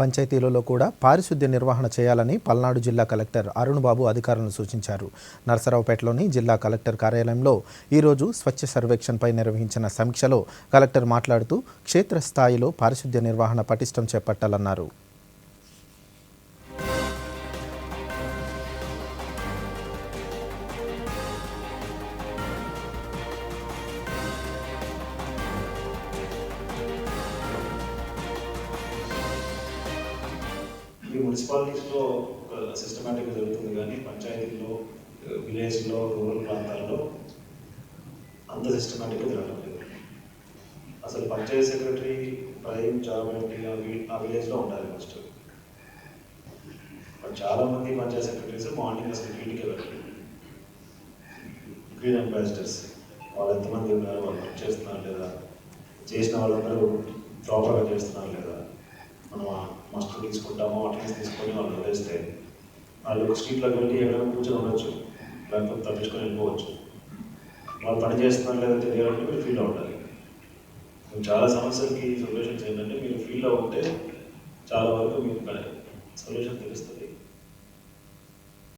పంచాయతీలలో కూడా పారిశుద్ధ్య నిర్వహణ చేయాలని పల్నాడు జిల్లా కలెక్టర్ అరుణ్ బాబు అధికారులను సూచించారు. నరసరావుపేటలోని జిల్లా కలెక్టర్ కార్యాలయంలో ఈరోజు స్వచ్ఛ సర్వేక్షణపై నిర్వహించిన సమీక్షలో కలెక్టర్ మాట్లాడుతూ క్షేత్రస్థాయిలో పారిశుద్ధ్య నిర్వహణ పటిష్టం చేపట్టాలన్నారు. ఇది మున్సిపాలిటీస్లో ఒక సిస్టమేటిక్గా జరుగుతుంది కానీ పంచాయతీల్లో విలేజ్లో రూరల్ ప్రాంతాల్లో అంత సిస్టమేటిక్గా జరగడం లేదు. అసలు పంచాయతీ సెక్రటరీ ప్రైమ్ జాబ్ ఏంటి ఆ విలేజ్లో ఉండాలి ఫస్ట్ బట్ చాలామంది పంచాయతీ సెక్రటరీస్ మార్నింగ్ అసలు ఫీల్డ్కి వెళ్ళారు. గ్రీన్ అంబాసిడర్స్ వాళ్ళు ఎంతమంది ఉన్నారు వాళ్ళు వర్క్ చేస్తున్నారు లేదా? చేసిన వాళ్ళందరూ ప్రాపర్గా చేస్తున్నారు లేదా? మనం మస్ట్ తీసుకుంటామో అటెండెన్స్ తీసుకొని వాళ్ళు వదిలేస్తే వాళ్ళు ఒక స్ట్రీట్లోకి వెళ్ళి ఎక్కడైనా కూర్చొని ఉండొచ్చు. లేకపోతే తప్పించుకొని వెళ్ళిపోవచ్చు. వాళ్ళు పని చేస్తున్నారు లేదా తెలియాలంటే మీరు ఫీల్ ఉండాలి. చాలా సమస్యలకి సొల్యూషన్స్ ఏంటంటే మీరు ఫీల్ ఉంటే చాలా వరకు మీకు సొల్యూషన్ తెలుస్తుంది.